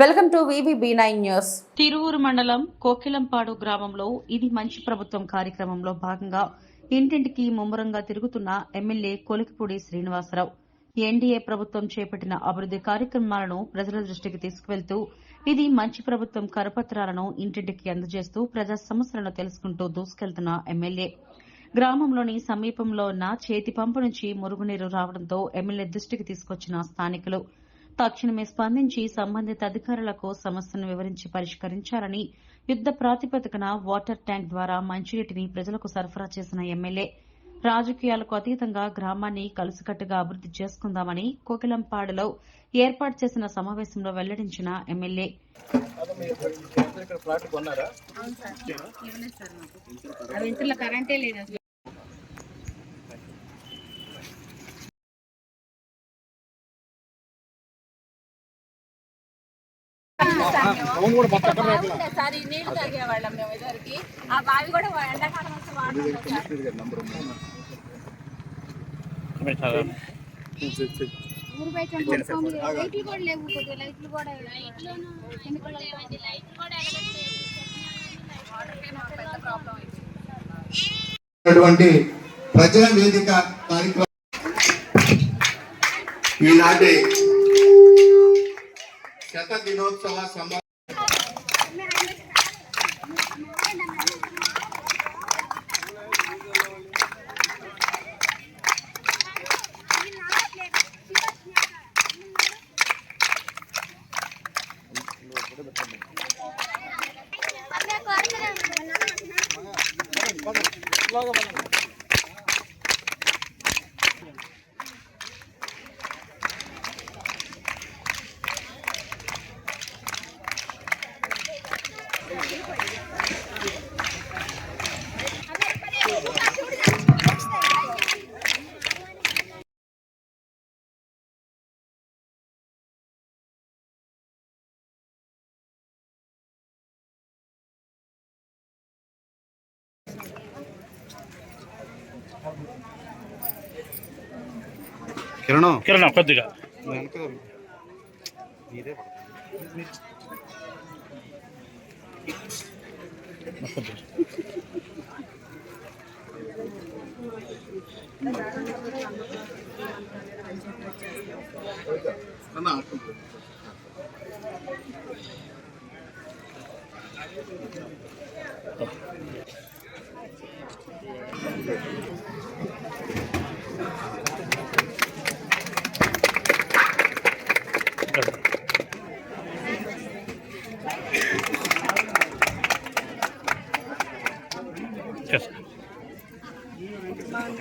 Welcome to B nine news. Tiruvuru మండలం కోకిలంపాడు గ్రామంలో ఇది మంచి ప్రభుత్వం కార్యక్రమంలో భాగంగా ఇంటింటికి ముమ్మరంగా తిరుగుతున్న ఎమ్మెల్యే కొలికిపూడి శ్రీనివాసరావు. ఎన్డీఏ ప్రభుత్వం చేపట్టిన అభివృద్ది కార్యక్రమాలను ప్రజల దృష్టికి తీసుకువెళ్తూ ఇది మంచి ప్రభుత్వం కరపత్రాలను ఇంటింటికి అందజేస్తూ ప్రజా సమస్యలను తెలుసుకుంటూ దూసుకెళ్తున్న ఎమ్మెల్యే. గ్రామంలోని సమీపంలో ఉన్న చేతి పంపు నుంచి మురుగునీరు రావడంతో ఎమ్మెల్యే దృష్టికి తీసుకొచ్చిన స్థానికులు తక్షణమే స్పందించి సంబంధిత అధికారులకు సమస్యను వివరించి పరిష్కరించాలని యుద్ద ప్రాతిపదికన వాటర్ ట్యాంక్ ద్వారా మంచినీటిని ప్రజలకు సరఫరా చేసిన ఎమ్మెల్యే రాజకీయాలకు అతీతంగా గ్రామాన్ని కలిసికట్టుగా అభివృద్ది చేసుకుందామని కోకిలంపాడులో ఏర్పాటు చేసిన సమావేశంలో వెల్లడించిన ఎమ్మెల్యే. కరెంటే లేదు సార్ ఈ నీళ్ళు తాగేవాళ్ళం మేము ఇదివరకు ఆ బావి కూడా ఎండాకాలం. ఊరు బయట. లైట్లు కూడా లేవు కొద్దిగా లైట్లు కూడా ప్రజల వేదిక కార్యక్రమం ఈనాటి శత దినోత్సవ సమ பண்ணுங்க కిరణం? కిరణ్ కొద్దిగా. కొద్దిగా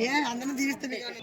ఏ అందరం తీరుస్తుంది కానీ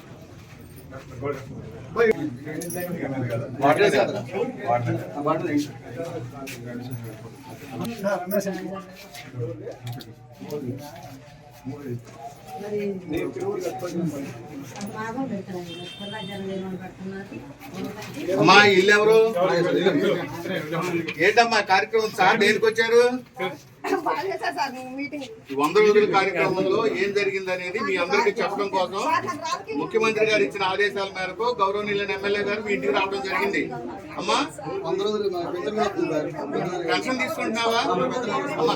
వాటర్? అమ్మా ఇల్లు ఎవరు? ఏంటమ్మా కార్యక్రమం? సార్ దేనికి వచ్చారు? వంద రోజుల కార్యక్రమంలో ఏం జరిగింది అనేది మీ అందరికీ చెప్పడం కోసం ముఖ్యమంత్రి గారు ఇచ్చిన ఆదేశాల మేరకు గౌరవనీయులైన ఎమ్మెల్యే గారు మీ ఇంటికి రావడం జరిగింది. అమ్మా పెన్షన్ తీసుకుంటున్నావా? అమ్మా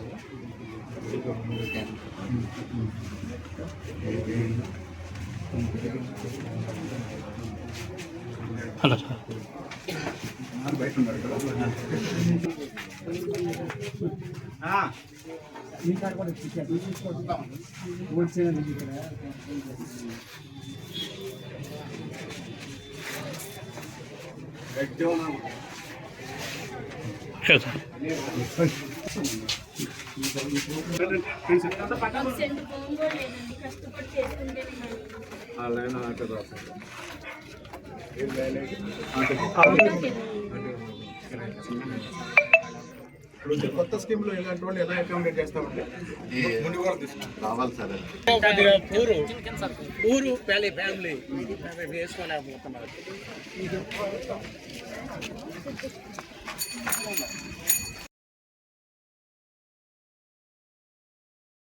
సెంటు భూమి కూడా లేదండి కష్టపడి చేసుకుంటే ఇప్పుడు కొత్త స్కీమ్లో ఇలాంటి వాళ్ళు ఎలా అకామిడేట్ చేస్తామంటే రావాలి సార్. ఊరు ఊరు ఫ్యామిలీ ఫ్యామిలీ వేసుకోలేకపోతున్నారు